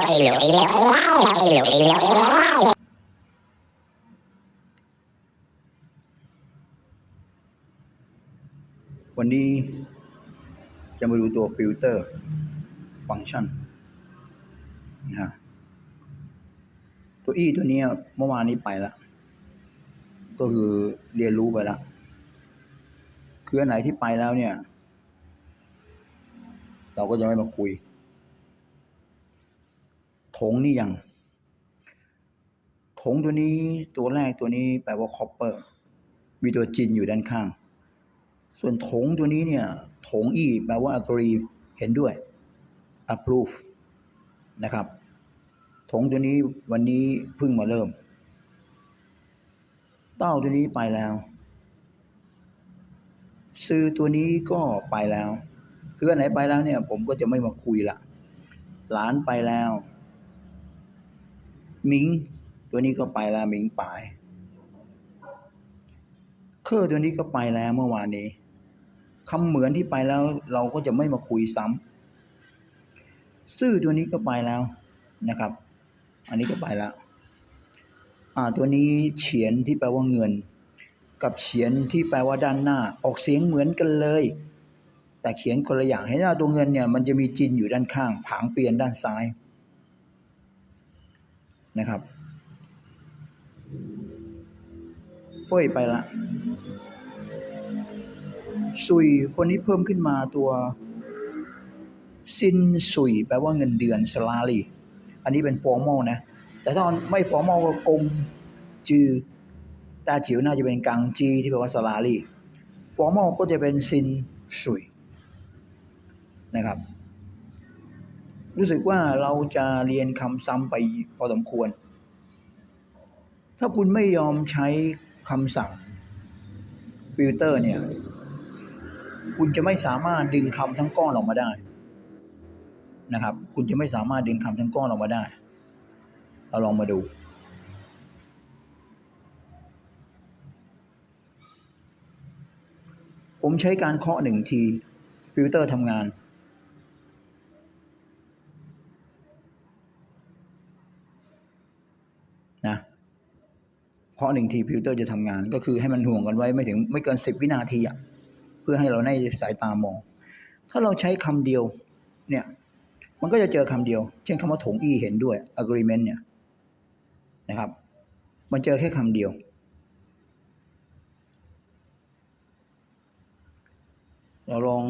วันนี้จะมาดูตัวฟิลเตอร์ฟังก์ชันนะฮะตัว E ตัวนี้เมื่อวานนี้ไปแล้ว ก็คือเรียนรู้ไปแล้ว คืออันไหนที่ไปแล้วเนี่ย เราก็จะไม่มาคุย ถงนี่ยังถงตัวนี้ตัวแรกตัวนี้แปลว่าคอปเปอร์มีตัวจินอยู่ด้านข้าง ส่วนถงตัวนี้เนี่ยถงอีแปลว่า agree เห็นด้วย approve นะครับถงตัวนี้วันนี้เพิ่งมาเริ่ม เต้าตัวนี้ไปแล้วซื้อตัวนี้ก็ไปแล้ว คืออันไหนไปแล้วเนี่ย ผมก็จะไม่มาคุยละหลานไปแล้ว มิง ตัวนี้ก็ไปแล้วมิงไปเคอร์ตัวนี้ก็ไปแล้วเมื่อวานนี้คำเหมือนที่ไปแล้ว เราก็จะไม่มาคุยซ้ำซื่อตัวนี้ก็ไปแล้วนะครับ อันนี้ก็ไปแล้วอ่าตัวนี้เฉียนที่แปลว่าเงิน กับเฉียนที่แปลว่าด้านหน้า ออกเสียงเหมือนกันเลย แต่เขียนคนละอย่างเห็นไหมตัวเงินเนี่ยมันจะมีจินอยู่ด้านข้าง ผางเปลี่ยนด้านซ้าย นะครับเฟ้ยไปละซุยคนนี้เพิ่มขึ้นมาตัวซินซุยแปลว่าเงินเดือนสลารีอันนี้เป็นฟอร์มอลนะ แต่ถ้าไม่ฟอร์มอลก็กงจือตาจิ๋วน่าจะเป็นกังจีที่แปลว่าสลารีฟอร์มอลก็จะเป็นซินซุยนะครับ รู้สึกว่าเราจะเรียนคำซ้ำไปพอสมควร ถ้าคุณไม่ยอมใช้คำสั่งฟิลเตอร์เนี่ย คุณจะไม่สามารถดึงคำทั้งก้อนออกมาได้นะครับ คุณจะไม่สามารถดึงคำทั้งก้อนออกมาได้ เราลองมาดูผมใช้การเคาะหนึ่งที ฟิลเตอร์ทำงาน เคาะหนึ่งทีฟิลเตอร์จะทำงาน ก็คือให้มันห่วงกันไว้ไม่ถึงไม่เกินสิบวินาทีอะเพื่อให้เราได้สายตามอง ถ้าเราใช้คำเดียวเนี่ยมันก็จะเจอคำเดียว เช่นคำว่าถงอี้เห็นด้วย agreement เนี่ยนะครับ มันเจอแค่คำเดียว เราลอง